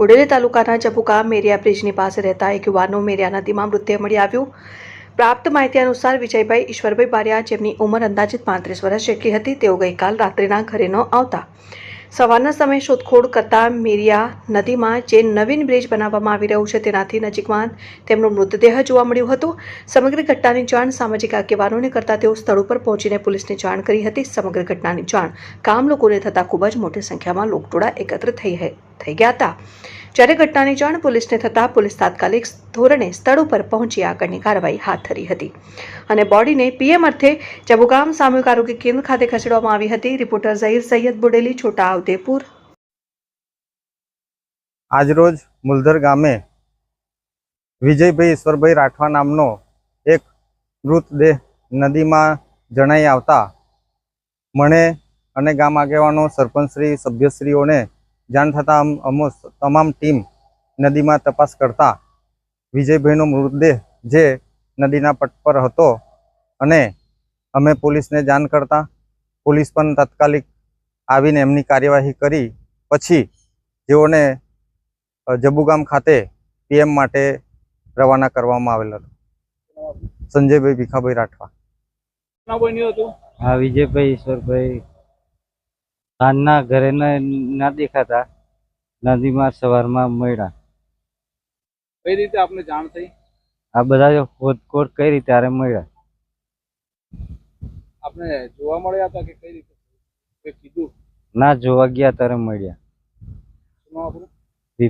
બોડેલી તાલુકાના ચબુકા મેરિયા બ્રિજની પાસે રહેતા એક યુવાનનું મેરિયા નદીમાં મૃતદેહ મળી આવ્યું. પ્રાપ્ત માહિતી અનુસાર વિજયભાઈ ઈશ્વરભાઈ બારિયા જેમની ઉંમર અંદાજિત પાંત્રીસ વર્ષ જેટલી હતી, તેઓ ગઈકાલ રાત્રિના ઘરે ન આવતા. સવારના સમયે શોધખોળ કરતા મેરિયા નદીમાં જે નવીન બ્રિજ બનાવવામાં આવી રહ્યું છે, તેનાથી નજીકમાં તેમનો મૃતદેહ જોવા મળ્યો હતો. સમગ્ર ઘટનાની જાણ સામાજિક આગેવાનોને કરતા તેઓ સ્થળ ઉપર પહોંચીને પોલીસને જાણ કરી હતી. સમગ્ર ઘટનાની જાણ કામ લોકોને થતાં ખૂબ જ મોટી સંખ્યામાં લોકટોળા એકત્ર થઈ થઈ ગયા હતા. જ્યારે ઘટનાની જાણ પોલીસને થતાં પોલીસ તાત્કાલિક ધોરણે સ્થળ ઉપર પહોંચી આગળની કાર્યવાહી હાથ ધરી હતી. અને બોડીને પીએમ અર્થે જબુગામ સામૂહિક આરોગ્ય કેન્દ્ર ખાતે ખસેડવામાં આવી હતી. રિપોર્ટર ઝહીર સૈયદ બુડેલી, છોટા ઉદેપુર. આજરોજ મુલધર ગામે વિજયભાઈ ઈશ્વરભાઈ રાઠવા નામનો એક મૃતદેહ નદીમાં જણાઈ આવતા મને અને ગામ આગેવાનો સરપંચશ્રી સભ્યશ્રીઓને જાણ થતાં આમ અમો તમામ ટીમ નદીમાં તપાસ કરતા વિજયભાઈનો મૃતદેહ જે નદીના પટ પર હતો અને અમે પોલીસને જાણ કરતા પોલીસ પણ તાત્કાલિક આવીને એમની કાર્યવાહી કરી. પછી જેઓને જબુગામ ખાતે પીએમ માટે રવાના કરવામાં આવેલ હતો. સંજયભાઈ ભીખાભાઈ રાઠવા. હા વિજયભાઈ ઈશ્વરભાઈ સાંજના ઘરે ન- દેખાતા નદીમાં સવારમાં મળ્યા. કઈ રીતે આપને જાણ થઈ? આ બધા ખોદખોદ કઈ રીતે ત્યારે મળ્યા? આપને જોવા મળ્યા હતા કે કઈ રીતે? કીધું? ના જોવા ગયા ત્યારે મળ્યા. આપણું